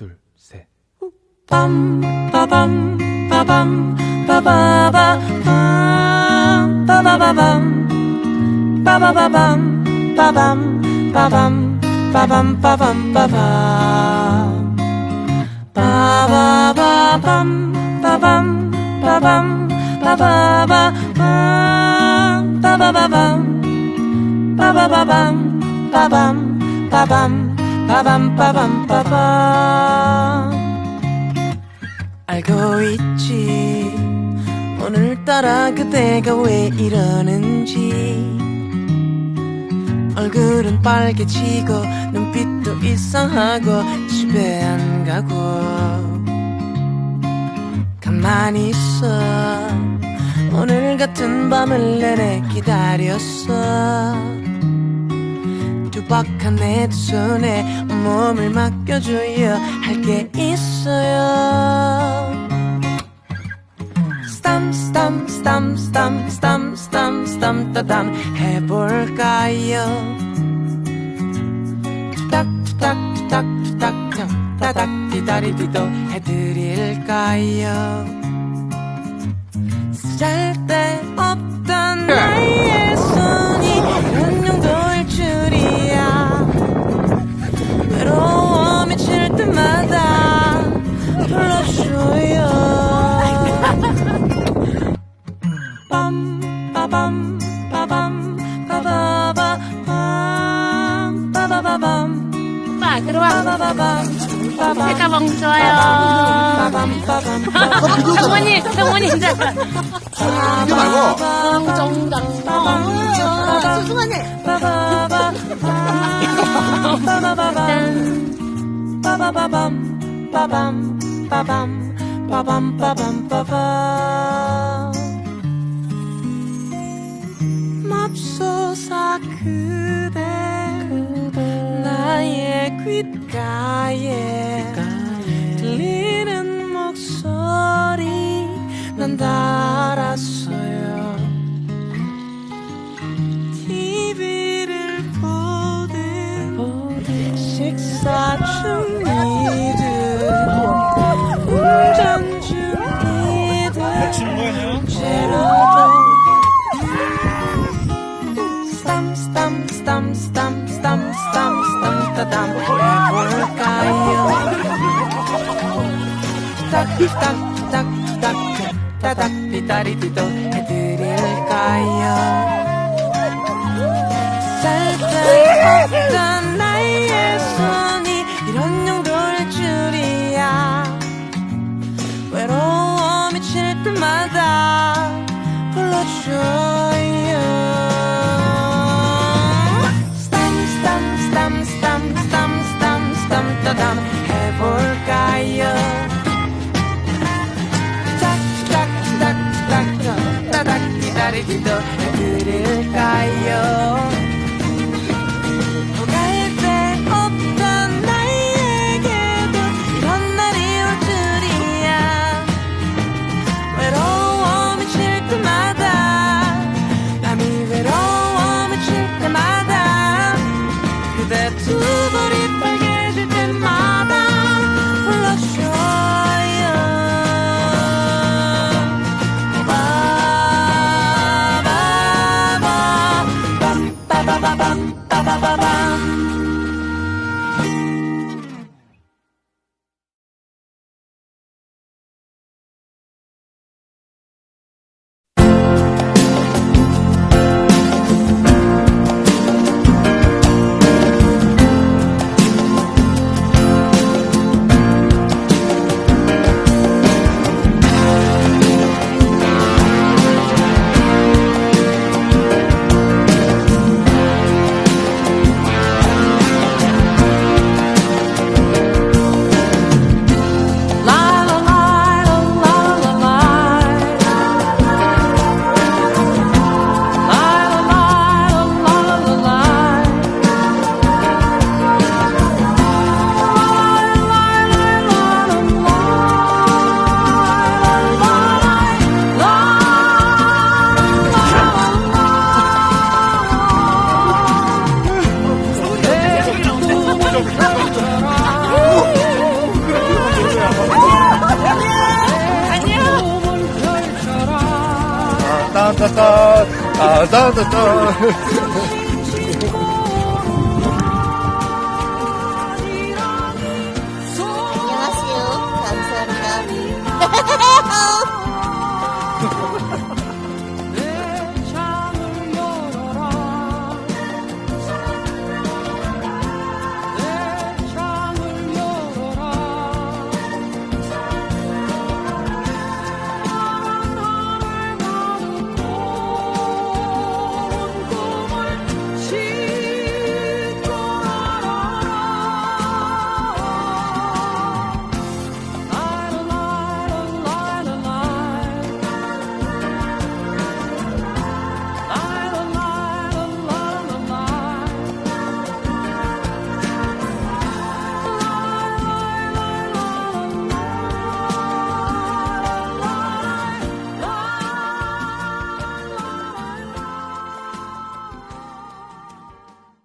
둘, 셋. 빰 빠밤 빠밤 빠바바 빰 빠바바밤. 빠바바밤 빠밤 빠밤 빠밤 빠밤 빠밤. 빠바바밤 빠밤 빠밤 빠바바 빰 빠바바밤. 빠바바밤 빠밤 빠밤 빠밤 빠밤 빠밤. 알고 있지. 오늘따라 그대가 왜 이러는지. 얼굴은 빨개지고 눈빛도 이상하고 집에 안 가고. 가만히 있어. 오늘 같은 밤을 내내 기다렸어 두박한 내 두 손에 몸을 맡겨줘야 할게 있어요. 스탐 스탐 스탐 스탐 스탐 스탐 스탐 따담 해볼까요? 투닥 투닥 투닥 투닥 디다리디도 해드릴까요? 쓸데없던 줘요. 빰 빠밤 빠밤 빠바바 빰 빠바바밤. 오빠 들어와 빠바바밤 빠밤 색가방 좋아요. 빠밤 빠밤 병원이 병원이 이제 이게 말고. 정당 소중하네 빠바바 빠바바밤 빠바바밤 빠밤 빠밤 빠밤 빠밤 빠밤. 맙소사 그대 나의 귓가에 따담 해볼까요 딱딱딱딱 따닥 비다리디도 해드릴까요 해볼까요 짝짝짝짝짝 따닥 기다리기도 해 따다다다.